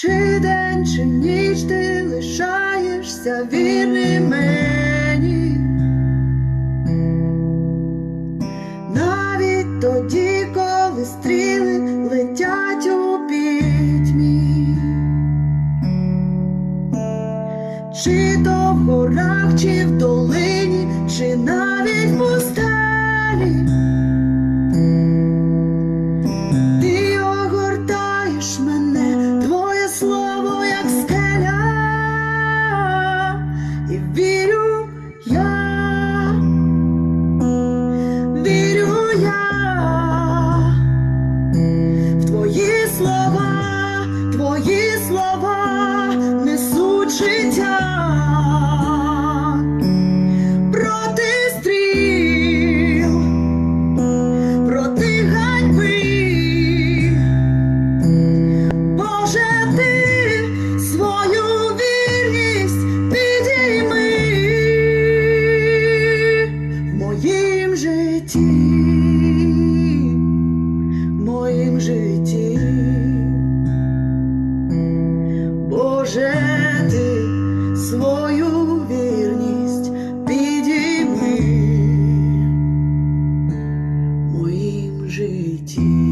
Чи день, чи ніч ти лишаєшся вірним мені, навіть тоді, коли стріли летять у пітьмі, чи то в горах, чи в долині, слова, твої слова несуть життя. Проти стріл, проти ганьби. Боже, ти свою вірність підійми в моїм житті, прожити свою вірність підійми моїм житті.